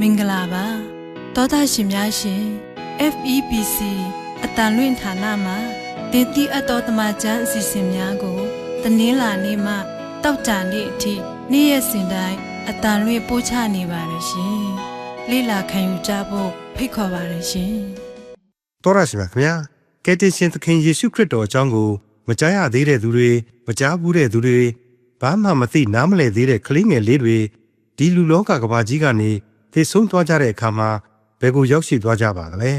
မင်္ဂလာပါတောသားရှင်များရှင် FEBC အတန်လွင့်ဌာနမှာတင်တိအပ်တော်တမချန်းအစီအစဉ်များကိုတနင်္လာနေ့မှတောက်ကြနေ့အထိနေ့ရက်စဉ်တိုင်းအတန်လွင့်ပို့ချနေပါတယ်ရှင်လေ့လာခံယူကြဖို့ဖိတ်ခေါ်ပါတယ်ရှင်တော်ရရှိမြခင်ဗျာကယ်တင်ရှင်သခင်ယေရှုခရစ်တော်အကြောင်းကိုမကြားရသေးတဲ့သူတွေမကြားဘူးတဲ့သူတွေဘာမှမသိနားမလည်သေးတဲ့ကလေးငယ်လေးတွေဒီလူလောကကဘာကြီးကနေ သိဆုံးသွားကြတဲ့အခါမှာဘယ်ကိုရောက်ရှိသွားကြပါသလဲ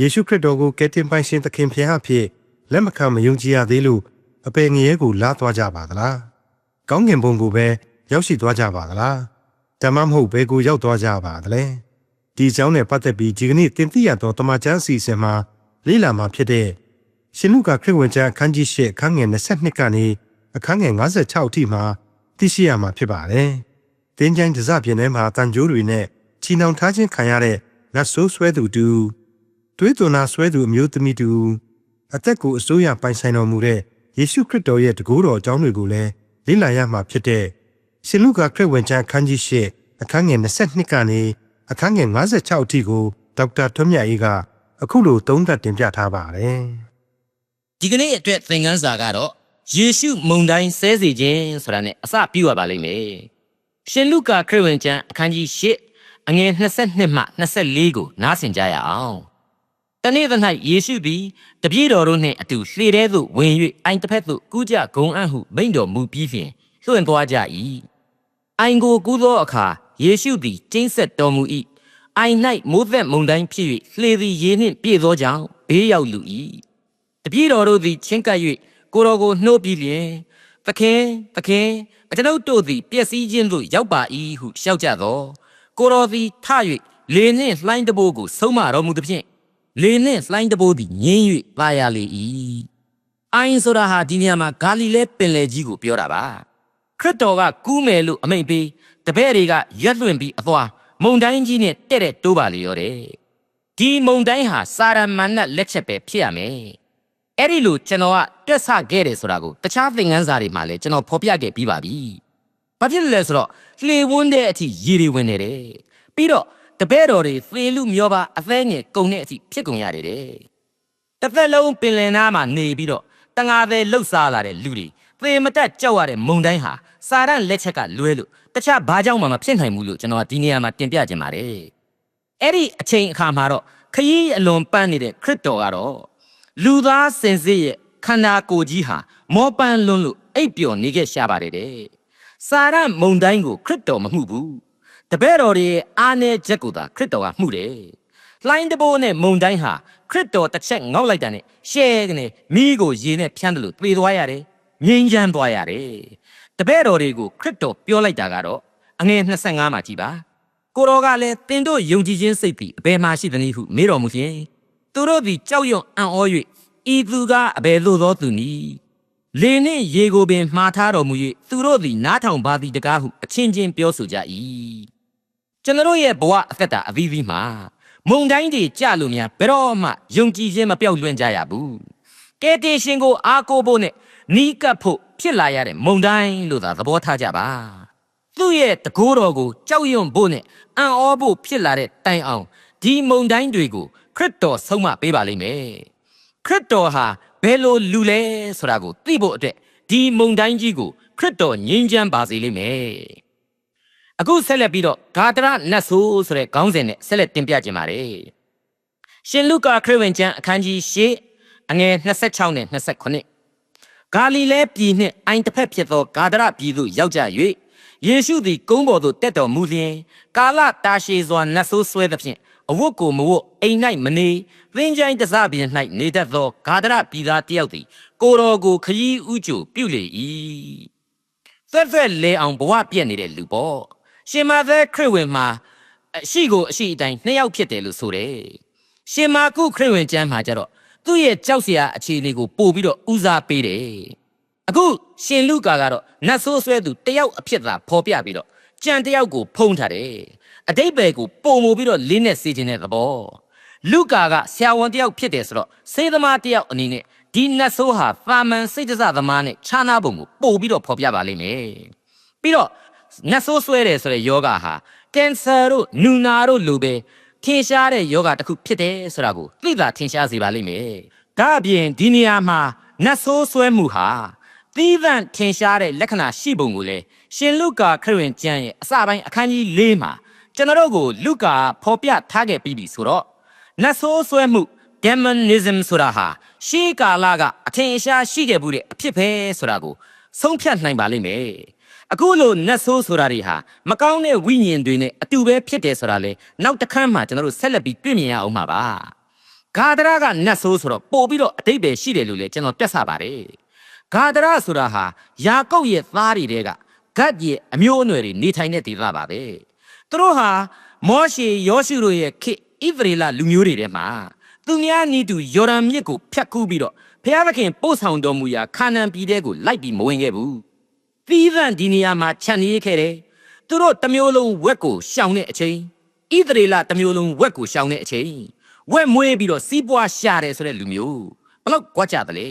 ယေရှုခရစ်တော်ကိုကယ်တင်ပိုင်ရှင်သခင်ဖခင်အဖြစ်လက်မခံမယုံကြည်ရသေးလို့အပေငရဲကိုလာသွားကြပါသလားကောင်းကင်ဘုံကိုပဲရောက်ရှိသွားကြပါသလားတမမဟုတ်ဘယ်ကိုရောက်သွားကြပါသလဲဒီအကြောင်းနဲ့ပတ်သက်ပြီးဒီကနေ့တင်ပြရသောတမချန်းအစီအစဉ်မှာလေ့လာမှာဖြစ်တဲ့ရှင်လူကခရစ်ဝင်ကျမ်းအခန်းကြီး၈အခန်းငယ်22ကနေအခန်းငယ်56အထိမှာသိရှိရမှာဖြစ်ပါတယ်။တင်းကျိုင်းဒဇပြင်းထဲမှာတန်ကြိုးတွေနဲ့ ချီနှောင်ထားခြင်းခံရတဲ့နတ်ဆိုးဆွဲသူတူတွေးသွနာဆွဲသူအမျိုးသမီးတူအသက်ကိုအစိုးရပိုင်ဆိုင်တော်မူတဲ့ယေရှုခရစ်တော်ရဲ့တကူတော်အကြောင်းတွေကိုလည်းလေ့လာရမှာဖြစ်တဲ့ရှင်လူကခရစ်ဝင်ကျမ်းအခန်းကြီး၈အခန်းငယ်22ကနေအခန်းငယ်56အထိကိုဒေါက်တာထွန်းမြတ်အေးကအခုလိုသုံးသပ်တင်ပြထားပါတယ်ဒီကနေ့အတွက်သင်ခန်းစာကတော့ယေရှုမုန်တိုင်းဆဲစေခြင်းဆိုတာနဲ့အစပြုရပါလိမ့်မယ်။ရှင်လုကာခရစ်ဝင်ကျမ်းအခန်းကြီး၈ အငယ်22မှ24ကိုနားဆင်ကြရအောင်။တနေ့သ၌ယေရှုသည်တပည့်တော်တို့နှင့်အတူလှေထဲသို့ဝင်၍အိုင်တစ်ဖက်သို့ကူးကြဂုံအံ့ဟုမိန့်တော်မူပြီးဖြင့်လွှင့်သွားကြ၏။အိုင်ကိုကူးသောအခါယေရှုသည်ကျင်းဆက်တော်မူ၏။အိုင်၌မိုးသက်မုန်တိုင်းဖြစ်၍လှေသည်ရေနှင့်ပြည့်သောကြောင့်ဘေးရောက်လူ၏။တပည့်တော်တို့သည်ချင်းကပ်၍ကိုတော်ကိုနှိုးပြီးလျင်သခင်သခင်အကျွန်ုပ်တို့သည်ပျက်စီးခြင်းသို့ရောက်ပါ၏ဟုရှောက်ကြသော ကိုတော်သည်ထ၍လေနှင့်လှိုင်းတဘိုးကိုဆုံးမတော်မူသဖြင့်လေနှင့်လှိုင်းတဘိုးသည်ငြင်း၍ပါရလေ၏အိုင်းဆိုတာဟာဒီနေရာမှာဂါလိလဲပင်လယ်ကြီးကိုပြောတာပါခရစ်တော်ကကူးမယ်လို့အမိန့်ပေးတပည့်တွေကရက်လွင့်ပြီးအသွားမုန်တိုင်းကြီးနဲ့တဲ့တဲ့တိုးပါလေရောတဲ့ဒီမုန်တိုင်းဟာစာရမဏတ်လက်ချက်ပဲဖြစ်ရမယ်အဲ့ဒီလိုကျွန်တော်ကတွက်ဆခဲ့တယ်ဆိုတာကိုတခြားသင်ခန်းစာတွေမှာလည်းကျွန်တော်ဖော်ပြခဲ့ပြီးပါပြီ။ ဘာဖြစ်လဲလဲဆိုတော့လှေဝန်းတဲ့အထိရေတွေဝင်နေတယ်။ပြီးတော့တပည့်တော်တွေသေလူမျောပါအသေးငယ်ကုံတဲ့အထိဖြစ်ကုန်ရတယ်တဲ့။တစ်သက်လုံးပင်လယ်နားမှာနေပြီးတော့တငါသေးလှုပ်ရှားလာတဲ့လူတွေသေမတက်ကြောက်ရတဲ့မုံတိုင်းဟာစာရန်လက်ချက်ကလွဲလို့တခြားဘာကြောင့်မှမဖြစ်နိုင်ဘူးလို့ကျွန်တော်ကဒီနေရာမှာတင်ပြခြင်းပါတယ်။အဲ့ဒီအချိန်အခါမှာတော့ခရီးအလွန်ပန်းနေတဲ့ခရစ်တော်ကတော့လူသားစင်စစ်ရဲ့ခန္ဓာကိုယ်ကြီးဟာမောပန်းလွန်းလို့အိပ်ပျော်နေခဲ့ရှာပါတယ်တဲ့။ စာရမုန်တိုင်းကိုခရစ်တော်မမှုဘူး။တပည့်တော်တွေရဲ့အားနည်းချက်ကိုသာခရစ်တော်ကမှုတယ်။လှိုင်းတဘိုးနဲ့မုန်တိုင်းဟာခရစ်တော်တစ်ချက်ငေါက်လိုက်တာနဲ့ရှဲကနေမိကိုရေနဲ့ဖြန်းတယ်လို့ပြေသွားရတယ်။ငြိမ်းချမ်းသွားရတယ်။တပည့်တော်တွေကိုခရစ်တော်ပြောလိုက်တာကတော့အငယ်25မှာကြည်ပါ။ကိုတော်ကလည်းတင်တို့ယုံကြည်ခြင်းစိတ်သည်အဘယ်မှရှိသနည်းဟုမေးတော်မူခြင်းသူတို့သည်ကြောက်ရွံ့အံ့ဩ၍ဤသူကအဘယ်သို့သောသူနည်း လေနှင့်ရေကိုပင်မှားထားတော်မူ၍သူတို့သည်နားထောင်ပါသည်တကားဟုအချင်းချင်းပြောဆိုကြ၏ကျွန်တော်ရဲ့ဘဝအသက်တာအသီးသီးမှာမုံတိုင်းတွေကြလို့များဘယ်တော့မှယုံကြည်ခြင်းမပြောက်လွင့်ကြရဘူးကဲတေရှင်ကိုအားကိုးဖို့နဲ့နီးကပ်ဖို့ဖြစ်လာရတဲ့မုံတိုင်းလို့သာသဘောထားကြပါသူ့ရဲ့တကိုးတော်ကိုကြောက်ရွံ့ဖို့နဲ့အံ့ဩဖို့ဖြစ်လာတဲ့တိုင်အောင်ဒီမုန်တိုင်းတွေကိုခရစ်တော်ဆုံးမပေးပါလိမ့်မယ်ခရစ်တော်ဟာ ဘယ်လိုလူလဲဆိုတာကိုသိဖို့အတွက်ဒီမုန်တိုင်းကြီးကိုခရစ်တော်ငြိမ်းချမ်းပါစေလိမ့်မယ်အခုဆက်လက်ပြီးတော့ဂါတရနတ်ဆိုးဆိုတဲ့ခေါင်းစဉ်နဲ့ဆက်လက်တင်ပြခြင်းပါတယ်ရှင်လုကာခရစ်ဝင်ကျမ်းအခန်းကြီး၈အငယ်26နဲ့29ဂါလိလဲပြည်နှင့်အိုင်တစ်ဖက်ဖြစ်သောဂါဒရပြည်သို့ရောက်ကြ၍ယေရှုသည်ကုန်းပေါ်သို့တက်တော်မူလျင်ကာလတာရှည်စွာနတ်ဆိုးဆွဲသဖြင့် အဝတ်ကိုမဝတ်အိမ်၌မနေသင်္ချိုင်းတစပြင်၌နေတတ်သောဂါဒရပြည်သားတစ်ယောက်သည် ကိုတော်ကိုခရီးဥကြိုပြုလေ၏သက်သက်လဲအောင်ဘဝပြည့်နေတဲ့လူပေါ့ရှင်မသက်ခရစ်ဝင်မှာအရှိကိုအရှိအတိုင်းနှစ်ယောက်ဖြစ်တယ်လို့ဆိုတယ်ရှင်မာကုခရစ်ဝင်ကျမ်းမှာကျတော့သူ့ရဲ့ကြောက်စရာအခြေအနေကိုပို့ပြီးတော့ဦးစားပေးတယ်အခုရှင်လူကာကတော့နတ်ဆိုးဆွဲသူတယောက်အဖြစ်သာဖော်ပြပြီးတော့ကြံတယောက်ကိုဖုံးထားတယ် အတိတ်ဘယ်ကိုပုံမူပြီးတော့လင်းနဲ့စေခြင်းတဲ့သဘောလူကာကဆရာဝန်တယောက်ဖြစ်တယ်ဆိုတော့စေသမားတယောက်အနေနဲ့ဒီနတ်ဆိုးဟာသာမန်စိတ်တစသမားနဲ့ခြားနာပုံကိုပို့ပြီးတော့ဖော်ပြပါလိမ့်မယ်ပြီးတော့နတ်ဆိုးဆွဲတယ်ဆိုတဲ့ယောဂဟာကင်ဆာတို့နူနာတို့လိုပဲထင်ရှားတဲ့ယောဂတစ်ခုဖြစ်တယ်ဆိုတာကိုသိသာထင်ရှားစေပါလိမ့်မယ်ဒါအပြင်ဒီနေရာမှာနတ်ဆိုးဆွဲမှုဟာသီးသန့်ထင်ရှားတဲ့လက္ခဏာရှိပုံကိုလေရှင်လုကာခရစ်ဝင်ကျမ်းရဲ့အစပိုင်းအခန်းကြီး၄မှာ ကျွန်တော်တို့ကိုလုကာဖော်ပြထားခဲ့ပြီးပြီဆိုတော့နတ်ဆိုးဆွဲမှု demonism ဆိုတာဟာရှေးကာလကအထင်ရှားရှိခဲ့မှုတဲ့အဖြစ်ပဲဆိုတာကိုဆုံးဖြတ်နိုင်ပါလိမ့်မယ်အခုလိုနတ်ဆိုးဆိုတာတွေဟာမကောင်းတဲ့ဝိညာဉ်တွေနဲ့အတူပဲဖြစ်တယ်ဆိုတာလေနောက်တစ်ခါမှကျွန်တော်တို့ဆက်လက်ပြီးတွေ့မြင်ရအောင်ပါပါဂါဒရာကနတ်ဆိုးဆိုတော့ပို့ပြီးတော့အတိတ်ပဲရှိတယ်လို့လေကျွန်တော်ပြတ်ဆပါတယ်ဂါဒရာဆိုတာဟာယာကုပ်ရဲ့သားတွေတဲကဂတ်ရဲ့အမျိုးအနွယ်တွေနေထိုင်တဲ့ဒေသပါပဲ သူတို့ဟာမောရှေယောရှုတို့ရဲ့ခေတ်ဣသရေလလူမျိုးတွေထဲမှာသူများနီးတူယော်ဒန်မြစ်ကိုဖြတ်ကူးပြီးတော့ဖျားသခင်ပို့ဆောင်တော်မူရာခါနန်ပြည်တဲကိုလိုက်ပြီးမဝင်ခဲ့ဘူးသီးသန့်ဒီနေရာမှာခြံနေခဲ့တယ်။သူတို့တစ်မျိုးလုံးဝက်ကိုရှောင်တဲ့အချိန်ဣသရေလတစ်မျိုးလုံးဝက်ကိုရှောင်တဲ့အချိန်ဝက်မွေးပြီးတော့စီးပွားရှာတယ်ဆိုတဲ့လူမျိုးဘလောက်ကြွားကြတယ်လေ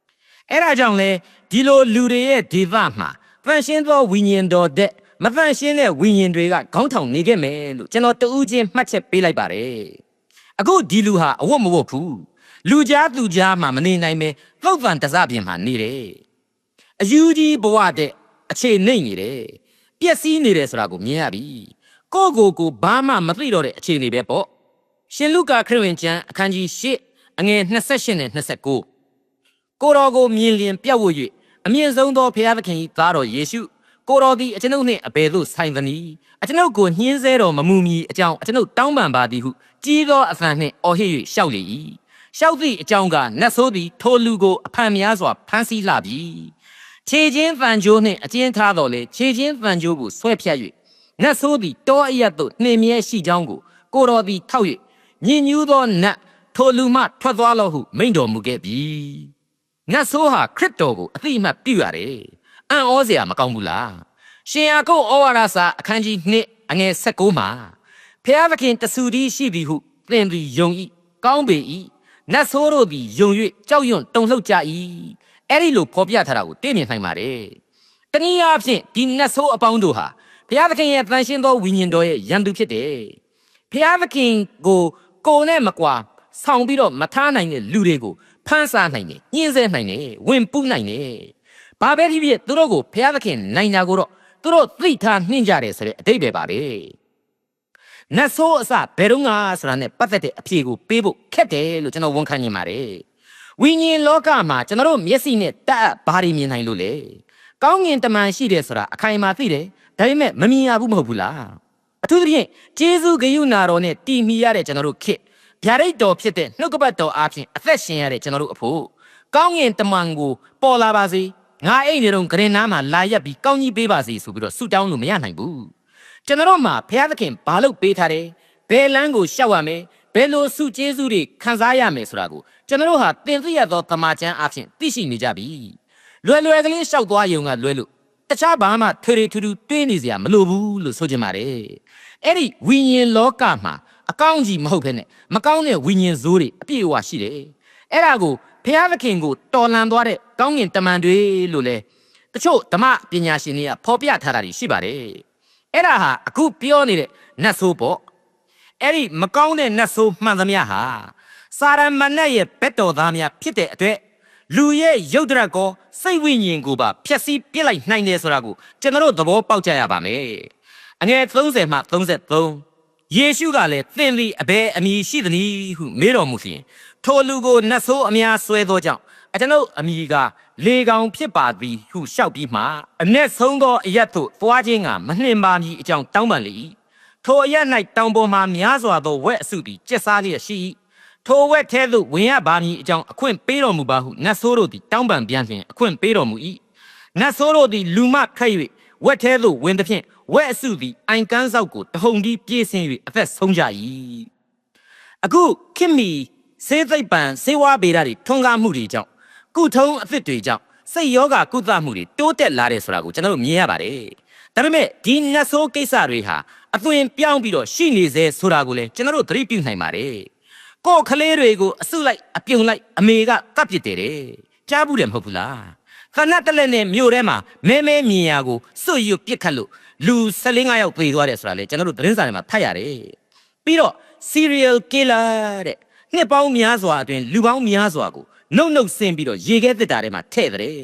။အဲ့ဒါကြောင့်လေဒီလိုလူတွေရဲ့ဒေသမှာဖန်ရှင်းသောဝိညာဉ်တော်တဲ့ မဖန်ရှင်းတဲ့ဝိညာဉ်တွေကခေါင်းထောင်နေခဲ့မယ်လို့ကျွန်တော်တူးချင်းမှတ်ချက်ပေးလိုက်ပါတယ်။အခုဒီလူဟာအဝတ်မဝတ်ဘူး။လူကြားသူကြားမှာမနေနိုင်ပဲသုတ်တန်တစပြင်မှာနေတယ်။အယူကြီးဘဝတဲ့အခြေနှိမ့်နေတယ်ပျက်စီးနေတယ်ဆိုတာကိုမြင်ရပြီကိုယ့်ကိုယ်ကိုဘာမှမသိတော့တဲ့အခြေအနေပဲပေါ့ရှင်လုကာခရစ်ဝင်ကျမ်းအခန်းကြီး၈အငယ်28နဲ့29ကိုတော်ကိုမြင်လျင်ပြတ်ဝတ်၍အမြင့်ဆုံးသောဘုရားသခင်၏သားတော်ယေရှု ကိုတော်သည်အကျွန်ုပ်နှင့်အဘယ်သို့ဆိုင်သနည်းအကျွန်ုပ်ကိုညှင်းဆဲတော်မမူမီအကြောင်းအကျွန်ုပ်တောင်းပန်ပါသည်ဟုကြီးသောအသံနှင့်အော်ဟစ်၍ရှောက်လေ၏ရှောက်သည့်အကြောင်းကနတ်ဆိုးသည်ထိုလူကိုအဖန်များစွာဖမ်းဆီးလာပြီခြေချင်းဖန်ကြိုးနှင့်အကျဉ်းထားတော်လေခြေချင်းဖန်ကြိုးကိုဆွဲဖြတ်၍နတ်ဆိုးသည်တောအရက်သို့နှင်မြဲရှိကြောင်းကိုကိုတော်သည်ထောက်၍ညင်ညူးသောနတ်ထိုလူမှထွက်သွားလော့ဟုမိန့်တော်မူခဲ့ပြီနတ်ဆိုးဟာခရစ်တော်ကိုအသိအမှတ်ပြုရတယ် အံ့ဩစရာမကောင်းဘူးလားရှင်ယာကုပ်ဩဝါဒစာအခန်းကြီး2အငယ်16မှာဖျားသခင်တဆူဒီရှိသည်ဟုသင်သည်ယုံ၏ကောင်းပေ၏နတ်ဆိုးတို့သည်ယုံ၍ကြောက်ရွံ့တုန်လှုပ်ကြ၏အဲ့ဒီလိုဖော်ပြထားတာကိုသိမြင်နိုင်ပါတယ်တနည်းအားဖြင့်ဒီနတ်ဆိုးအပေါင်းတို့ဟာဘုရားသခင်ရဲ့တန်ရှင်းသောဝိညာဉ်တော်ရဲ့ရန်သူဖြစ်တယ်ဘုရားသခင်ကိုကိုယ်နဲ့မကွာဆောင်ပြီးတော့မထားနိုင်တဲ့လူတွေကိုဖမ်းဆားနိုင်တယ်ညှင်းဆဲနိုင်တယ်ဝင်ပူးနိုင်တယ် ဘာပဲဖြစ်ဖြစ်သူတို့ကိုဘုရားသခင်နိုင်တာကိုတော့သူတို့သိထားနှင့်ကြတယ်ဆိုတဲ့အတိတ်ပဲပါပဲနတ်ဆိုးအစဘယ်တော့ငါဆိုတာနဲ့ပတ်သက်တဲ့အဖြေကိုပေးဖို့ခက်တယ်လို့ကျွန်တော်ဝန်ခံနေပါတယ်ဝိညာဉ်လောကမှာကျွန်တော်တို့မျက်စိနဲ့တတ်ဘာတွေမြင်နိုင်လို့လဲကောင်းငင်တမန်ရှိတယ်ဆိုတာအခိုင်အမာသိတယ်ဒါပေမဲ့မမြင်ရဘူးမဟုတ်ဘူးလားအထူးသဖြင့်ဂျေဇုဂယုနာတော်နဲ့တည်မီရတဲ့ကျွန်တော်တို့ခေတ်ဗျာဒိတ်တော်ဖြစ်တဲ့နှုတ်ကပတ်တော်အားဖြင့်အသက်ရှင်ရတဲ့ကျွန်တော်တို့အဖို့ကောင်းငင်တမန်ကိုပေါ်လာပါစေ ငါအိတ်နေတော့ဂရင်နားမှာလာရက်ပြီးကောင်းကြီးပေးပါစေဆိုပြီးတော့ဆုတောင်းလို့မရနိုင်ဘူးကျွန်တော်တို့မှာဘုရားသခင်ဘာလို့ပေးထားတယ်ဘယ်လမ်းကိုရှောက်ရမယ်ဘယ်လိုစုကျေးဇူးတွေခံစားရမယ်ဆိုတာကိုကျွန်တော်တို့ဟာသင်သိရသောတမန်ကျမ်းအားဖြင့်သိရှိနေကြပြီလွယ်လွယ်ကလေးရှောက်သွားယုံကလွယ်လို့တခြားဘာမှထွေထွေထူးထူးတွေးနေစရာမလိုဘူးလို့ဆိုချင်ပါတယ်အဲ့ဒီဝိညာဉ်လောကမှာအကောင်းကြီးမဟုတ်ဘဲနဲ့မကောင်းတဲ့ဝိညာဉ်ဇိုးတွေအပြည့်အဝရှိတယ်အဲ့ဒါကို ဘုရားသခင်ကိုတော်လန်သွားတဲ့ကောင်းငင်တမန်တွေလို့လဲတချို့ဓမ္မပညာရှင်တွေကဖော်ပြထားတာတွေရှိပါတယ်အဲ့ဒါဟာအခုပြောနေတဲ့နတ်ဆိုးပေါ့အဲ့ဒီမကောင်းတဲ့နတ်ဆိုးမှန်သမျှဟာစာရမဏေရဲ့ဘက်တော်သားများဖြစ်တဲ့အတွက်လူရဲ့ရုပ်တရက်ကောစိတ်ဝိညာဉ်ကိုပါဖျက်ဆီးပြစ်လိုက်နိုင်တယ်ဆိုတာကိုကျွန်တော်တို့သဘောပေါက်ကြရပါမယ်အငယ်30မှ33ယေရှုကလည်းသင်သည်အဘယ်အမည်ရှိသနည်းဟုမေးတော်မူလျှင် ထိုလူကိုနတ်ဆိုးအများဆွဲသောကြောင့်အကျွန်ုပ်အမည်ကလေကောင်ဖြစ်ပါသည်ဟုလျှောက်ပြီးမှအ내ဆုံးသောအရက်သို့သွားခြင်းကမနှင်ပါမည်အကြောင်းတောင်းပန်လေ၏ထိုအရက်၌တောင်ပေါ်မှများစွာသောဝက်အစုသည်ကျက်စားလျက်ရှိ၏ထိုဝက်ထဲသို့ဝင်ရပါမည်အကြောင်းအခွင့်ပေးတော်မူပါဟုနတ်ဆိုးတို့သည်တောင်းပန်ပြန်လျှင်အခွင့်ပေးတော်မူ၏နတ်ဆိုးတို့သည်လူမခတ်၍ဝက်ထဲသို့ဝင်သဖြင့်ဝက်အစုသည်အိုင်ကန်းဆောက်ကိုတဟုန်တီးပြေးဆင်း၍အသက်ဆုံးကြ၏အခုခင်မီ စေသိပ်ပံစေဝါဗေဒတွေထွန်းကားမှုတွေကြောင့်ကုထုံးအသစ်တွေကြောင့်စိတ်ယောဂကုသမှုတွေတိုးတက်လာတယ်ဆိုတာကိုကျွန်တော်တို့မြင်ရပါတယ်ဒါပေမဲ့ဒီနတ်ဆိုးကိစ္စတွေဟာအသွင်ပြောင်းပြီးတော့ရှိနေစေဆိုတာကိုလည်းကျွန်တော်တို့သတိပြုနိုင်ပါတယ်ကိုယ်ကလေးတွေကိုအစုလိုက်အပြုံလိုက်အမေကကပ်ပစ်တယ်တဲ့ကြားဘူးတယ်မဟုတ်ဘူးလားခဏတလက်နဲ့မြို့ထဲမှာမဲမဲမြင်ရကိုစွတ်ရွတ်ပစ်ခတ်လို့လူ14ယောက်သေသွားတယ်ဆိုတာလေကျွန်တော်တို့သတင်းစာထဲမှာဖတ်ရတယ်ပြီးတော့ serial killer တဲ့ နှစ်ပေါင်းများစွာအတွင်းလူပေါင်းများစွာကိုနှုတ်နှုတ်ဆင်းပြီးတော့ရေခဲတစ်တာထဲမှာထည့်တဲ့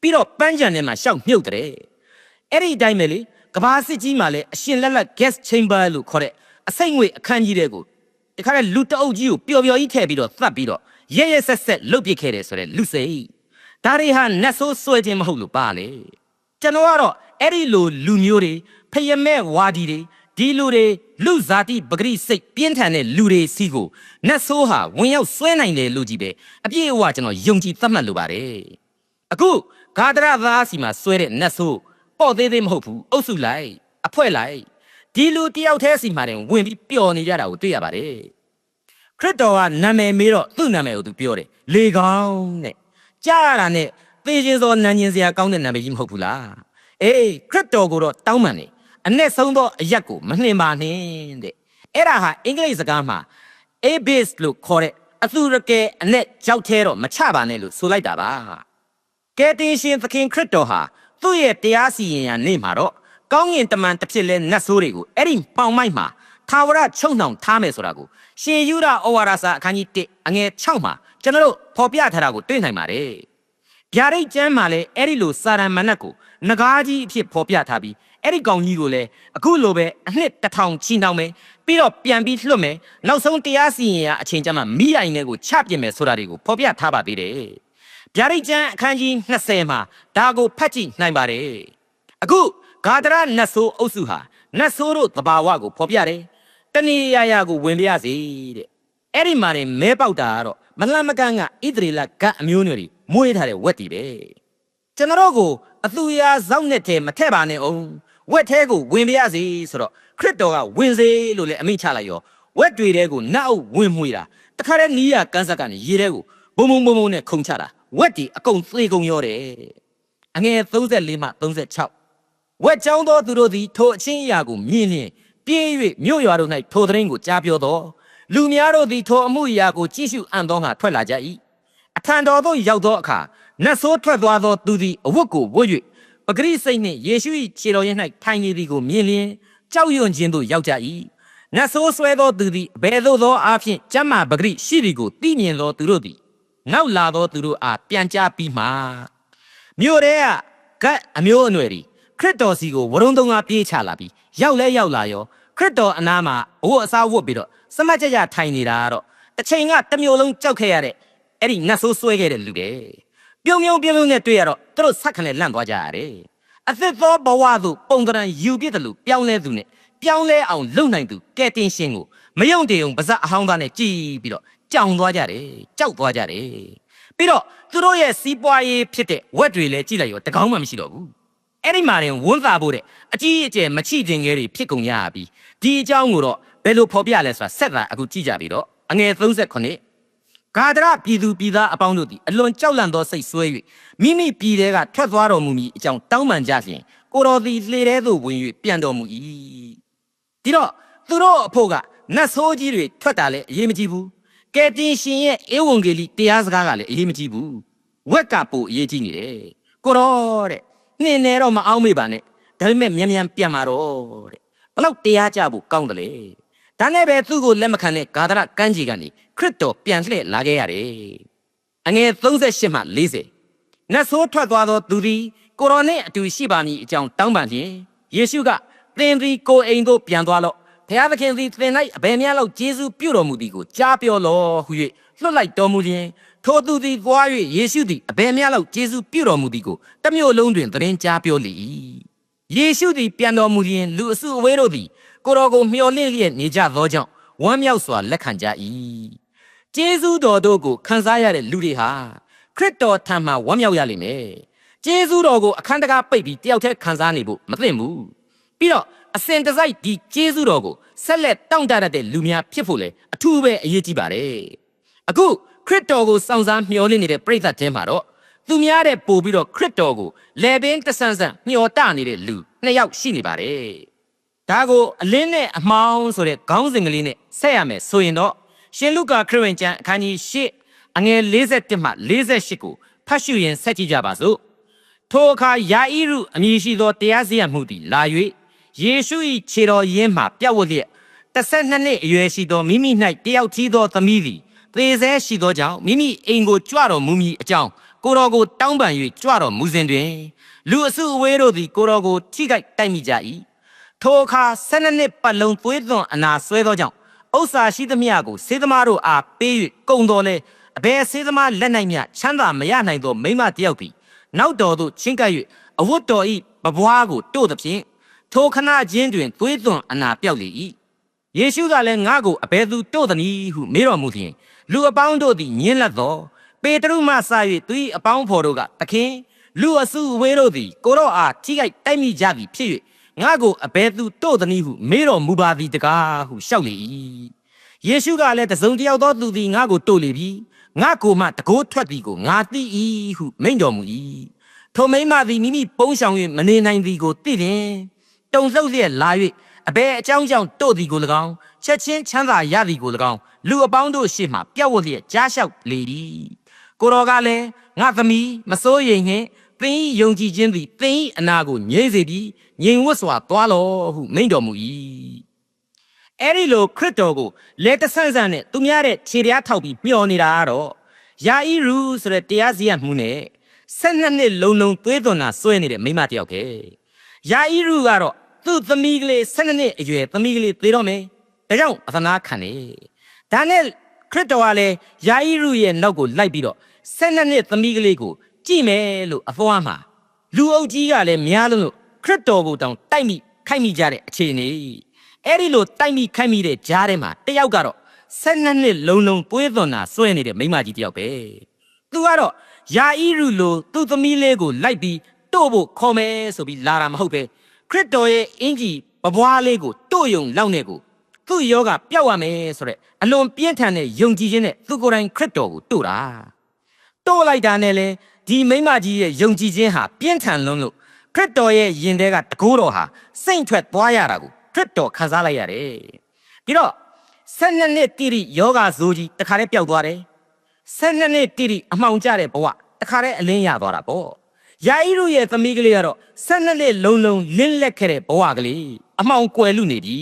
ပြီးတော့ပန်းချံထဲမှာရှောက်မြုပ်တဲ့အဲ့ဒီအတိုင်းပဲလေကဘာစစ်ကြီးမှာလည်းအရှင်လက်လက် gas chamber လို့ခေါ်တဲ့အစိမ့်ငွေအခန်းကြီးတဲ့ကိုတခါလေလူတအုပ်ကြီးကိုပျော်ပျော်ကြီးထည့်ပြီးတော့သတ်ပြီးတော့ရဲရဲဆက်ဆက်လုတ်ပစ်ခဲ့တယ်ဆိုတဲ့လူစိတ်ဒါတွေဟာနတ်ဆိုးဆွဲခြင်းမဟုတ်လို့ပါလေကျွန်တော်ကတော့အဲ့ဒီလိုလူမျိုးတွေဖယမဲ့ဝါဒီတွေ ဒီလူတွေလူဇာတိပဂရိစိတ်ပြင်းထန်တဲ့လူတွေစီကိုနတ်ဆိုးဟာဝင်ရောက်ဆွဲနိုင်တယ်လို့ကြီးပဲအပြည့်အဝကျွန်တော်ယုံကြည်သတ်မှတ်လိုပါတယ်အခုဂါဒရသားစီမှာဆွဲတဲ့နတ်ဆိုးပေါ့သေးသေးမဟုတ်ဘူးအုပ်စုလိုက်အဖွဲလိုက်ဒီလူတယောက်တည်းစီမှာတင်ဝင်ပြီးပျော်နေကြတာကိုတွေ့ရပါတယ်ခရစ်တော်ကနာမည်မေးတော့သူ့နာမည်ကိုသူပြောတယ်လေကောင်းတဲ့ကြားရတာနဲ့သေခြင်းသောနန်းချင်းစရာကောင်းတဲ့နာမည်ကြီးမဟုတ်ဘူးလားအေးခရစ်တော်ကိုတော့တောင်းပန်နေ အ내ဆုံးသောအရက်ကိုမနှင်ပါနဲ့တဲ့အဲ့ဒါဟာအင်္ဂလိပ်စကားမှာ abyss လို့ခေါ်တဲ့အသူရကဲအ내ကြောက်သေးတော့မချပါနဲ့လို့ဆိုလိုက်တာပါကယ်တင်ရှင်သခင်ခရစ်တော်ဟာသူ့ရဲ့တရားစီရင်ရာနေ့မှာတော့ကောင်းကင်တမန်တစ်ဖြစ်လဲနတ်ဆိုးတွေကိုအဲ့ဒီပေါင်မိုက်မှာသာဝရချုံနှောင်ထားမယ်ဆိုတာကိုရှင်ယူရဩဝါဒစာအခန်းကြီး1အငယ်6မှာကျွန်တော်တို့ဖော်ပြထားတာကိုတွေ့နိုင်ပါတယ်ဗျာဒိတ်ကျမ်းမှာလည်းအဲ့ဒီလိုစာရန်မနတ်ကိုငကားကြီးအဖြစ်ဖော်ပြထားပြီး အဲ့ဒီကောင်ကြီးကိုလည်းအခုလိုပဲအနှစ်တစ်ထောင်ချီနှောင်မယ်ပြီးတော့ပြန်ပြီးလွှတ်မယ်နောက်ဆုံးတရားစီရင်ရာအချိန်ကျမှမိအိုင်တွေကိုချပြစ်မယ်ဆိုတာတွေကိုဖော်ပြထားပါသေးတယ်ဗျာဒိတ်ကျမ်းအခန်းကြီး20မှာဒါကိုဖတ်ကြည့်နိုင်ပါတယ်အခုဂါဒရနတ်ဆိုးအုပ်စုဟာနတ်ဆိုးတို့သဘာဝကိုဖော်ပြတယ်တဏှိယာယာကိုဝင်ပြရစီတဲ့အဲ့ဒီမှာနေမဲပေါက်တာကတော့မလှမ်းမကန်းကဣသရေလဂတ်အမျိုးမျိုးတွေမွေးထားတဲ့ဝက်တီပဲကျွန်တော်တို့ကိုအသူရာဇောက်နဲ့တည်းမထက်ပါနဲ့အောင် ဝက်ထဲကိုဝင်ပြရစီဆိုတော့ခရစ်တော်ကဝင်စေလို့လည်းအမိန့်ချလိုက်ရောဝက်တွေတဲကိုနှောက်ဝင်မှွေတာတခါတည်းနီးရကန်းဆက်ကနေရေထဲကိုဘုံဘုံဘုံဘုံနဲ့ခုန်ချတာဝက်တီအကုန်သေကုန်ရောတယ်အငယ်34မှ36ဝက်ကြောင်းသောသူတို့သည်ထိုအချင်းအရာကိုမြင်လျင်ပြေး၍မြို့ရွာတို့၌ထိုသတင်းကိုကြားပြောသောလူများတို့သည်ထိုအမှုအရာကိုကြည့်ရှုအံ့သောငါထွက်လာကြ၏အထံတော်သို့ရောက်သောအခါနတ်ဆိုးထွက်သွားသောသူသည်အဝတ်ကိုဝတ်၍ ပဂရိစိတ်နှင့်ယေရှု၏ခြေတော်ရင်း၌ထိုင်နေသည်ကိုမြင်လျင်ကြောက်ရွံ့ခြင်းသို့ရောက်ကြ၏နတ်ဆိုးဆွဲသောသူသည်အဘယ်သို့သောအားဖြင့်ကျမ်းမာပဂရိရှိသည်ကိုသိမြင်သောသူတို့သည်နောက်လာသောသူတို့အားပြန်ကြားပြီးမှမြို့ထဲကဂတ်အမျိုးအနွယ်သည်ခရစ်တော်စီကိုဝရုံတုံးကပြေးချလာပြီးရောက်လဲရောက်လာရောခရစ်တော်အနားမှာအဝတ်အစားဝတ်ပြီးတော့စမတ်ကြကြထိုင်နေတာကတော့တစ်ချိန်ကတစ်မျိုးလုံးကြောက်ခဲ့ရတဲ့အဲ့ဒီနတ်ဆိုးဆွဲခဲ့တဲ့လူတွေ ပြုံပြုံပြုံပြုံနဲ့တွေ့ရတော့သူတို့ဆက်ခနဲ့လန့်သွားကြရတယ်အသက်သောဘဝသို့ပုံတရံယူပြစ်တယ်လို့ပြောင်းလဲသူနဲ့ပြောင်းလဲအောင်လုပ်နိုင်သူကဲတင်ရှင်ကိုမယုံတည်ုံပါဇက်အဟောင်းသားနဲ့ကြည်ပြီးတော့ကြောင်သွားကြတယ်ကြောက်သွားကြတယ်ပြီးတော့သူတို့ရဲ့စီးပွားရေးဖြစ်တဲ့ဝက်တွေလည်းကြည့်လိုက်ရောတကောင်းမှမရှိတော့ဘူးအဲ့ဒီမှာတင်ဝန်းသာဖို့တဲ့အကြီးအကျယ်မချိတင်ငယ်တွေဖြစ်ကုန်ရပြီဒီအကြောင်းကိုတော့ဘယ်လိုဖော်ပြလဲဆိုတာဆက်တာအခုကြည့်ကြပြီတော့အငယ်38 ဂါဒရပြည်သူပြည်သားအပေါင်းတို့သည်အလွန်ကြောက်လန့်သောစိတ်ဆွဲ၍မိမိပြည်ထဲကထွက်သွားတော်မူမည်အကြောင်းတောင်းပန်ကြစဉ်ကိုတော်သည်လှေထဲသို့ဝင်၍ပြန်တော်မူ၏ဒီတော့သူတို့အဖို့ကနတ်ဆိုးကြီးတွေထွက်တာလည်းအရေးမကြီးဘူးကယ်တင်ရှင်ရဲ့ဧဝံဂေလိတရားစကားကလည်းအရေးမကြီးဘူးဝက်ကပို့အရေးကြီးနေတယ်ကိုတော်တဲ့နှင်းနေတော့မအောင်မေ့ပါနဲ့ဒါပေမဲ့မြန်မြန်ပြန်มาတော့တဲ့ဘလောက်တရားကြဖို့ကောင်းတယ်လေဒါနဲ့ပဲသူ့ကိုလက်မခံတဲ့ဂါဒရကန်းကြီးကနေ ခရစ်တော်ပြန်လှည့်လာခဲ့ရတယ်အငယ်38မှ40နတ်ဆိုးထွက်သွားသောသူသည်ကိုရောနဲ့အတူရှိပါမည်အကြောင်းတောင်းပန်လျင်ယေရှုကသင်သည်ကိုယ်အိမ်သို့ပြန်သွားလော့ဘုရားသခင်သည်သင်၌အဘယ်များလောက်ကျေးဇူးပြုတော်မူသည်ကိုကြားပြောလော့ဟု၍လွတ်လိုက်တော်မူလျင်ထိုသူသည်သွား၍ယေရှုသည်အဘယ်များလောက်ကျေးဇူးပြုတော်မူသည်ကိုတမျိုးလုံးတွင်သတင်းကြားပြောလေ၏ယေရှုသည်ပြန်တော်မူလျင်လူအစုအဝေးတို့သည်ကိုတော်ကိုမျှော်လင့်လျက်နေကြသောကြောင့်ဝမ်းမြောက်စွာလက်ခံကြ၏ ကျေးဇူးတော်တို့ကိုခံစားရတဲ့လူတွေဟာခရစ်တော်ထံမှဝမ်းမြောက်ရလိမ့်မယ်ကျေးဇူးတော်ကိုအခန်းတကားပိတ်ပြီးတယောက်တည်းခံစားနေဖို့မသင့်ဘူးပြီးတော့အစဉ်တစိုက်ဒီကျေးဇူးတော်ကိုဆက်လက်တောင့်တရတဲ့လူများဖြစ်ဖို့လေအထူးပဲအရေးကြီးပါတယ်အခုခရစ်တော်ကိုစောင့်စားမျှော်လင့်နေတဲ့ပရိသတ်တဲမှာတော့သူများတဲ့ပို့ပြီးတော့ခရစ်တော်ကိုလေပင်တဆန်းဆန်းမျှော်တနေတဲ့လူနှစ်ယောက်ရှိနေပါတယ်ဒါကိုအလင်းနဲ့အမောင်းဆိုတဲ့ခေါင်းစဉ်ကလေးနဲ့ဆက်ရမယ်ဆိုရင်တော့ ရှင်လုကာခရစ်ဝင်ကျမ်းအခန်းကြီး၈အငယ်51မှ48ကိုဖတ်ရှုရင်ဆက်ကြည့်ကြပါစို့ထိုအခါယာဣရုအမည်ရှိသောတရားစီရင်မှုသည်လာ၍ယေရှု၏ခြေတော်ရင်းမှပြတ်ဝတ်လျက်12နှစ်အရွယ်ရှိသောမိမိ၌တယောက်ကြီးသောသမီးသည်သေဆဲရှိသောကြောင့်မိမိအိမ်ကိုကြွတော်မူမည်အကြောင်းကိုတော်ကိုတောင်းပန်၍ကြွတော်မူစဉ်တွင်လူအစုအဝေးတို့သည်ကိုတော်ကိုထိခိုက်တိုက်မိကြ၏ထိုအခါ12နှစ်ပတ်လုံးသွေးသွန်အနာဆွဲသောကြောင့် ဥစ္စာရှိသမျှကိုစေသမားတို့အားပေး၍ကုန်တော်လဲအဘယ်စေသမားလက်၌မျှချမ်းသာမရနိုင်သောမိန်းမတစ်ယောက်သည်နောက်တော်သို့ချင်းကပ်၍အဝတ်တော်၏ပပွားကိုတို့သဖြင့်ထိုခဏချင်းတွင်သွေးသွန်အနာပြောက်လေ၏ယေရှုကလည်းငါ့ကိုအဘယ်သူတို့သနည်းဟုမေးတော်မူလျှင်လူအပေါင်းတို့သည်ညင်းလတ်သောပေတရုမှစ၍သူ၏အပေါင်းဖော်တို့ကသခင်လူအစုအဝေးတို့သည်ကိုတော့အားထိခိုက်တိုက်မိကြသည်ဖြစ်၍ ငါ့ကိုအဘယ်သူတို့သနည်းဟုမေးတော်မူပါသည်တကားဟုလျှောက်လေ၏ယေရှုကလည်းတစုံတစ်ယောက်သောသူသည်ငါ့ကိုတို့လေပြီငါ့ကိုမှတကိုးထွက်သည်ကိုငါသိ၏ဟုမိန့်တော်မူ၏ထိုမိန်းမသည်မိမိပုံးဆောင်၍မနေနိုင်သည်ကိုသိလျင်တုံလှုပ်လျက်လာ၍အဘယ်အကြောင်းကြောင့်တို့သည်ကို၎င်းချက်ချင်းချမ်းသာရသည်ကို၎င်းလူအပေါင်းတို့ရှေ့မှပြတ်ဝတ်လျက်ကြားလျှောက်လေ၏ကိုတော်ကလည်းငါသမီးမစိုးရိမ်နှင့် သင်၏ယုံကြည်ခြင်းသည်သင်၏အနာကိုငြိမ့်စေပြီးငြိမ်ဝတ်စွာသွားလော့ဟုမိန့်တော်မူ၏အဲ့ဒီလိုခရစ်တော်ကိုလက်တဆန့်ဆန့်နဲ့သူများတဲ့ခြေတရားထောက်ပြီးမျှော်နေတာကတော့ယာဤရူဆိုတဲ့တရားစီရင်မှုနဲ့ဆက်နှစ်နှစ်လုံးလုံးသွေးသွန်တာစွဲနေတဲ့မိန်းမတစ်ယောက်ခဲ့ယာဤရူကတော့သူ့သမီးကလေး၁၂နှစ်အရွယ်သမီးကလေးသေတော့မယ်ဒါကြောင့်အသနာခံနေဒါနဲ့ခရစ်တော်ကလည်းယာဤရူရဲ့နောက်ကိုလိုက်ပြီးတော့၁၂နှစ်သမီးကလေးကို ကြည့်မယ်လို့အဖွားမှာလူအုပ်ကြီးကလည်းများလို့ခရစ်တော်ကိုတောင်တိုက်မိခိုက်မိကြတဲ့အခြေအနေအဲ့ဒီလိုတိုက်မိခိုက်မိတဲ့ကြားထဲမှာတယောက်ကတော့၁၂နှစ်လုံးလုံးသွေးသွန်တာစွဲနေတဲ့မိန်းမကြီးတယောက်ပဲသူကတော့ယာဤရူလိုသူ့သမီးလေးကိုလိုက်ပြီးတို့ဖို့ခေါ်မယ်ဆိုပြီးလာတာမဟုတ်ပဲခရစ်တော်ရဲ့အင်ကြီးပပွားလေးကိုတို့ယုံလောက်နေကိုသူ့ယောဂပျောက်ရမယ်ဆိုတဲ့အလွန်ပြင်းထန်တဲ့ယုံကြည်ခြင်းနဲ့သူကိုယ်တိုင်ခရစ်တော်ကိုတို့တာတို့လိုက်တာနဲ့လေဒီမိန်းမကြီးရဲ့ယုံကြည်ခြင်းဟာပြင်းထန်လွန်းလို့ခရစ်တော်ရဲ့ယင်ထဲကတကိုးတော်ဟာစိတ်ထွက်သွားရတာကိုခရစ်တော်ခံစားလိုက်ရတယ်ပြီးတော့၁၂နှစ်တိရိယောဂဇိုးကြီးတခါတည်းပျောက်သွားတယ်၁၂နှစ်တိရိအမှောင်ကျတဲ့ဘဝတခါတည်းအလင်းရသွားတာပေါ့ယာဤတို့ရဲ့သမီးကလေးကတော့၁၂နှစ်လုံးလုံးလင်းလက်ခဲ့တဲ့ဘဝကလေးအမှောင်ကွယ်လူနေပြီ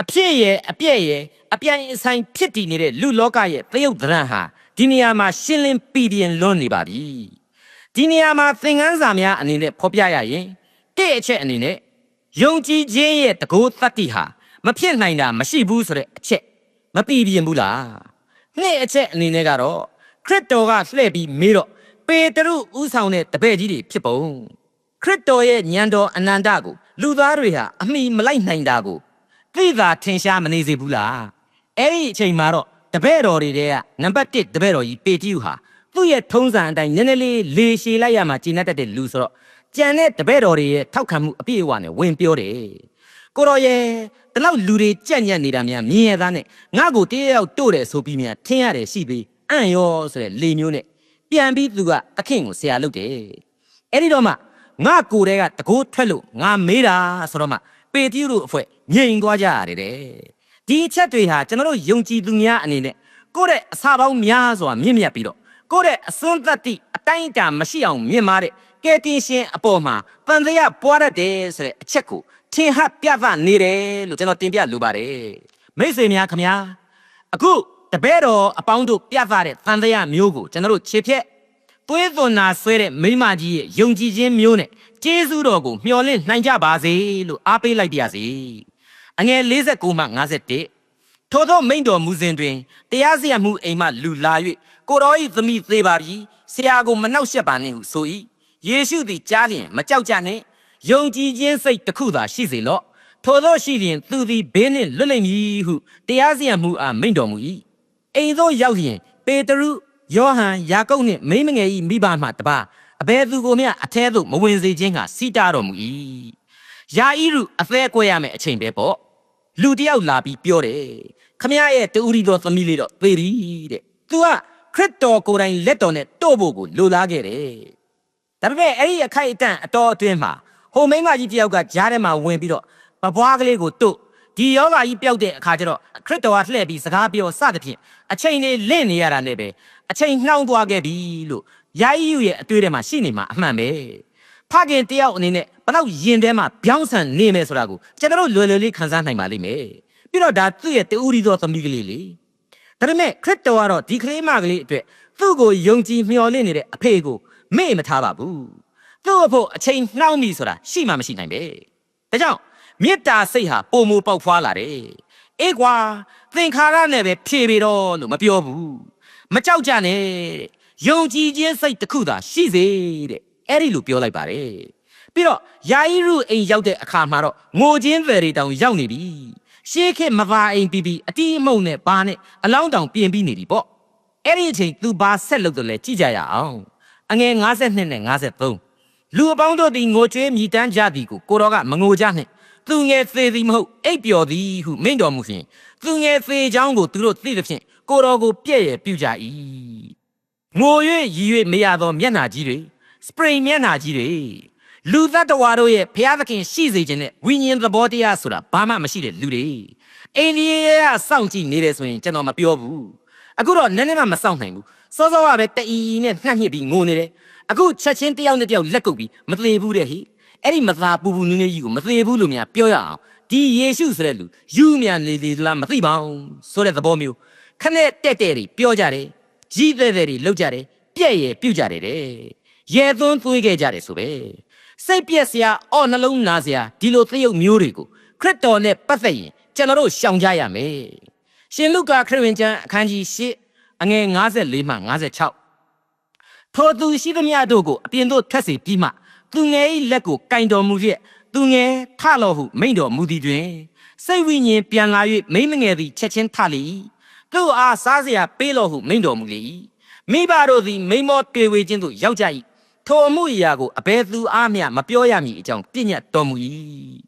အဖြစ်ရဲ့အပြည့်ရဲ့အပြိုင်အဆိုင်ဖြစ်တည်နေတဲ့လူလောကရဲ့သရုပ်သရံဟာ ဒီနေရာမှာရှင်းလင်းပီပြင်းလွန်းနေပါပြီဒီနေရာမှာသင်ခန်းစာများအနေနဲ့ဖော်ပြရရင်တဲ့အချက်အနေနဲ့ယုံကြည်ခြင်းရဲ့တကိုးသတ္တိဟာမဖြစ်နိုင်တာမရှိဘူးဆိုတဲ့အချက်မပီပြင်းဘူးလားနှစ်အချက်အနေနဲ့ကတော့ခရစ်တော်ကလှည့်ပြီးမေးတော့ပေတရုဥဆောင်တဲ့တပည့်ကြီးတွေဖြစ်ပုံခရစ်တော်ရဲ့ညံတော်အနန္တကိုလူသားတွေဟာအမိမလိုက်နိုင်တာကိုသိသာထင်ရှားမနေစေဘူးလားအဲ့ဒီအချိန်မှာတော့ တပည့်တော်တွေတဲ့ကနံပါတ်1တပည့်တော်ကြီးပေတရုဟာသူ့ရဲ့ထုံးစံအတိုင်းနည်းနည်းလေးလေရှည်လိုက်ရမှကျင့်တတ်တဲ့လူဆိုတော့ကြံတဲ့တပည့်တော်တွေရဲ့ထောက်ခံမှုအပြည့်အဝနဲ့ဝင်ပြောတယ်ကိုတော်ရဲ့ဒီလောက်လူတွေကြက်ညက်နေတာများမြင်ရသားနဲ့ငါ့ကိုတရရောက်တို့တယ်ဆိုပြီးများထင်ရတယ်ရှိသေးအံ့ရောဆိုတဲ့လေမျိုးနဲ့ပြန်ပြီးသူကသခင်ကိုဆရာလုပ်တယ်အဲ့ဒီတော့မှငါကိုယ်တည်းကတကိုးထွက်လို့ငါမေးတာဆိုတော့မှပေတရုတို့အဖွဲငြိမ်သွားကြရတယ်တဲ့ ဒီအချက်တွေဟာကျွန်တော်တို့ယုံကြည်သူများအနေနဲ့ကိုယ့်ရဲ့အစာပေါင်းများစွာမြင့်မြတ်ပြီးတော့ကိုယ့်ရဲ့အစွန်းသက်တိအတိုင်းအတာမရှိအောင်မြင့်မားတဲ့ကဲတင်ရှင်အပေါ်မှာတန်တရားပွားတတ်တယ်ဆိုတဲ့အချက်ကိုထင်ဟပ်ပြသနေတယ်လို့ကျွန်တော်တင်ပြလိုပါတယ်မိတ်ဆွေများခင်ဗျာအခုတပည့်တော်အပေါင်းတို့ပြသတဲ့တန်တရားမျိုးကိုကျွန်တော်တို့ခြေဖြက်သွေးသွန်နာဆွဲတဲ့မိမကြီးရဲ့ယုံကြည်ခြင်းမျိုးနဲ့ကျေးဇူးတော်ကိုမျှော်လင့်နိုင်ကြပါစေလို့အားပေးလိုက်ပါရစေ အငယ်49မှ51ထို့သောမိန့်တော်မူစဉ်တွင်တရားစီရင်မှုအိမ်မှလူလာ၍ကိုတော်၏သမီးသေးပါပြီဆရာကိုမနှောက်ယှက်ပါနှင့်ဟုဆို၏ယေရှုသည်ကြားလျင်မကြောက်ကြနှင့်ယုံကြည်ခြင်းစိတ်တစ်ခုသာရှိစေလော့ထိုသောရှိလျင်သူသည်ဘေးနှင့်လွတ်လိမ့်မည်ဟုတရားစီရင်မှုအားမိန့်တော်မူ၏အိမ်သို့ရောက်လျင်ပေတရုယောဟန်ယာကုပ်နှင့်မိန်းမငယ်၏မိဘမှတပါအဘယ်သူကိုမျှအထဲသို့မဝင်စေခြင်းကစီတာတော်မူ၏ ယာဣရုအသေးကွဲရမယ်အချိန်ပဲပေါ့လူတယောက်လာပြီးပြောတယ်ခမရရဲ့တူရီတော်သမီးလေးတော့သေပြီတဲ့ तू ကခရစ်တော်ကိုယ်တိုင်လက်တော်နဲ့တို့ဖို့ကိုလိုလားခဲ့တယ်ဒါပေမဲ့အဲ့ဒီအခိုက်အတန့်အတော်အတွင်းမှာဟိုမိန်းမကြီးတယောက်ကကြားထဲမှာဝင်ပြီးတော့ပပွားကလေးကိုတို့ဒီယောဂါကြီးပျောက်တဲ့အခါကျတော့ခရစ်တော်ကလှည့်ပြီးစကားပြောစသဖြင့်အချိန်လေးလင့်နေရတာနဲ့ပဲအချိန်နှောင်းသွားခဲ့ပြီလို့ယာယီယူရဲ့အတွေ့အထဲမှာရှိနေမှာအမှန်ပဲ ဖခင်တယောက်အနေနဲ့ဘလောက်ရင်ထဲမှာပြောင်းဆန်နေမယ်ဆိုတာကိုကျွန်တော်တို့လွယ်လွယ်လေးခန်းစားနိုင်ပါလိမ့်မယ်ပြီးတော့ဒါသူ့ရဲ့တူရီသောသမီးကလေးလေဒါပေမဲ့ခရစ်တော်ကတော့ဒီကလေးမကလေးအတွက်သူ့ကိုယုံကြည်မျှော်လင့်နေတဲ့အဖေကိုမေ့မထားပါဘူးသူ့အဖို့အချိန်နှောင်းပြီဆိုတာရှိမှမရှိနိုင်ပဲဒါကြောင့်မေတ္တာစိတ်ဟာပုံမူပေါက်ဖွာလာတယ်အေးကွာသင်္ခါရနဲ့ပဲဖြေပေတော့လို့မပြောဘူးမကြောက်ကြနဲ့တဲ့ယုံကြည်ခြင်းစိတ်တစ်ခုသာရှိစေတဲ့ အဲ့ဒီလိုပြောလိုက်ပါတယ်ပြီးတော့ယာယီရုအိမ်ရောက်တဲ့အခါမှာတော့ငိုချင်းတွေတွေတောင်ရောက်နေပြီရှေးခေတ်မသာအိမ်ပြီးပြီးအတီးအမုံနဲ့ဘာနဲ့အလောင်းတောင်ပြင်ပြီးနေပြီပေါ့အဲ့ဒီအချိန်သူဘာဆက်လုပ်တယ်လဲကြည့်ကြရအောင်အငယ်52နဲ့53လူအပေါင်းတို့သည်ငိုကြွေးမြည်တမ်းကြသည်ကိုကိုတော်ကမငိုကြနှင့်သူငယ်သေးသည်မဟုတ်အိပ်ပျော်သည်ဟုမိန့်တော်မူဖြင့်သူငယ်သေးချောင်းကိုသူတို့သိသဖြင့်ကိုတော်ကိုပြည့်ရပြုကြ၏ငို၍ရည်၍မရသောမျက်နာကြီးတွေ စပရိန်မျက်နာကြီးတွေလူသက်တော်တို့ရဲ့ဘုရားသခင်ရှိစေခြင်းနဲ့ဝိညာဉ်သဘောတရားဆိုတာဘာမှမရှိတဲ့လူတွေအိန္ဒိယကစောင့်ကြည့်နေတယ်ဆိုရင်ကျွန်တော်မပြောဘူးအခုတော့နည်းနည်းမှမစောင့်နိုင်ဘူးစောစောကပဲတအီနဲ့နှက်ညစ်ပြီးငိုနေတယ်အခုချက်ချင်းတယောက်နဲ့တယောက်လက်ကုပ်ပြီးမသေးဘူးတဲ့ဟိအဲ့ဒီမသာပူပူနူးနူးကြီးကိုမသေးဘူးလို့များပြောရအောင်ဒီယေရှုဆိုတဲ့လူယူမြန်လေလေလားမသိပါဘူးဆိုတဲ့သဘောမျိုးခနဲ့တက်တဲ့တွေပြောကြတယ်ကြီးတဲ့တဲ့တွေလောက်ကြတယ်ပြက်ရယ်ပြုတ်ကြတယ်တဲ့ ရဲသွန်းသွေးခဲ့ကြတယ်ဆိုပဲစိတ်ပြက်စရာအော်နှလုံးနာစရာဒီလိုသရုပ်မျိုးတွေကိုခရစ်တော်နဲ့ပတ်သက်ရင်ကျွန်တော်တို့ရှောင်ကြရမယ်ရှင်လုကာခရစ်ဝင်ကျမ်းအခန်းကြီး၈အငယ်54မှ56ထိုသူရှိသမျှတို့ကိုအပြင်သို့ထွက်စေပြီးမှသူငယ်၏လက်ကိုကင်တော်မူရက်သူငယ်ထလော့ဟုမိန့်တော်မူသည်တွင်စိတ်ဝိညာဉ်ပြန်လာ၍မိမငယ်သည်ချက်ချင်းထလေ၏သူ့အားစားစရာပေးလော့ဟုမိန့်တော်မူလေ၏မိဘတို့သည်မိမောတွေ့ဝေခြင်းသို့ရောက်ကြ၏ ထိုအမှုအရာကိုအဘယ်သူအားမျှမပြောရမည်အကြောင်းပြညတ်တော်မူ၏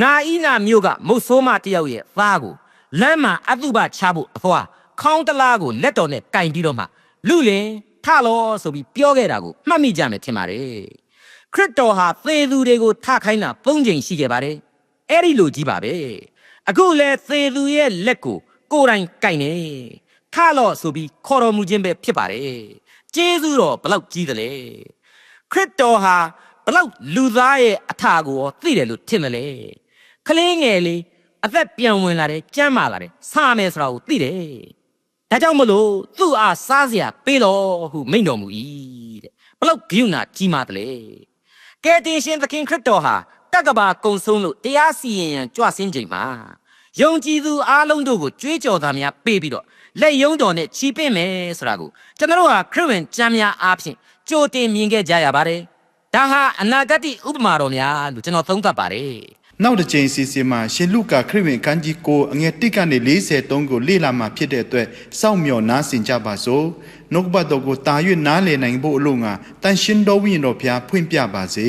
နာဤနာမျိုးကမုတ်ဆိုးမတယောက်ရဲ့သားကိုလမ်းမှာအတုပချဖို့အဖွာခေါင်းတလားကိုလက်တော်နဲ့ကင်ပြီးတော့မှလူလင်ထလောဆိုပြီးပြောခဲ့တာကိုမှတ်မိကြမယ်ထင်ပါတယ်ခရစ်တော်ဟာသေသူတွေကိုထခိုင်းတာ၃ချိန်ရှိခဲ့ပါတယ်အဲ့ဒီလိုကြီးပါပဲအခုလဲသေသူရဲ့လက်ကိုကိုယ်တိုင်ကင်နေထလောဆိုပြီးခေါ်တော်မူခြင်းပဲဖြစ်ပါတယ် ကျေးဇူးတော်ဘလောက်ကြီးသလဲခရစ်တော်ဟာဘလောက်လူသားရဲ့အထာကိုရောသိတယ်လို့ထင်တယ်လေကလေးငယ်လေးအသက်ပြန်ဝင်လာတယ်ကြမ်းမာလာတယ်စားမယ်ဆိုတာကိုသိတယ်ဒါကြောင့်မလို့သူ့အားစားစရာပေးတော်ဟုမိန့်တော်မူ၏တဲ့ဘလောက်ဂိယူနာကြီးမားတယ်လေကယ်တင်ရှင်သခင်ခရစ်တော်ဟာတက္ကဘာကုံဆုံးလို့တရားစီရင်ရန်ကြွဆင်းချိန်မှာယုံကြည်သူအားလုံးတို့ကိုကြွေးကြော်သားများပေးပြီးတော့ လက်ယုံတော်နဲ့ချီးပင့်မယ်ဆိုတာကိုကျွန်တော်တို့ဟာခရစ်ဝင်ကျမ်းများအားဖြင့်ကြိုတင်မြင်ခဲ့ကြရပါတယ်ဒါဟာအနာဂတ်ဥပမာတော်များလို့ကျွန်တော်သုံးသပ်ပါတယ်နောက်တစ်ချိန်စီစဉ်မှာရှင်လုကာခရစ်ဝင်ခန်းကြီးကိုအငယ်1ကနေ43ကိုလေ့လာမှာဖြစ်တဲ့အတွက်စောင့်မျှော်နားဆင်ကြပါစို့နှုတ်ကပတ်တော်ကိုတာ၍နားလည်နိုင်ဖို့အလို့ငါတန်ရှင်တော်ဝိညာဉ်တော်ဖျားဖွင့်ပြပါစေ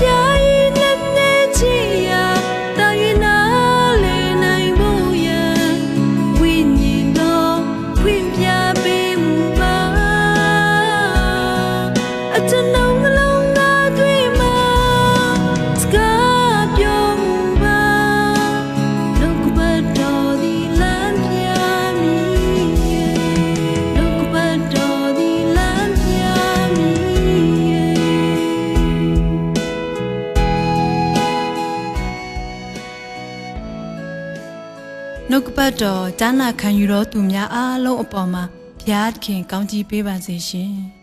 trái တ်တော်ကြားနာခံယူတော်သူများအားလုံးအပေါ်မှာဘုရားခင်ကောင်းကြီးပေးပါစေရှင်။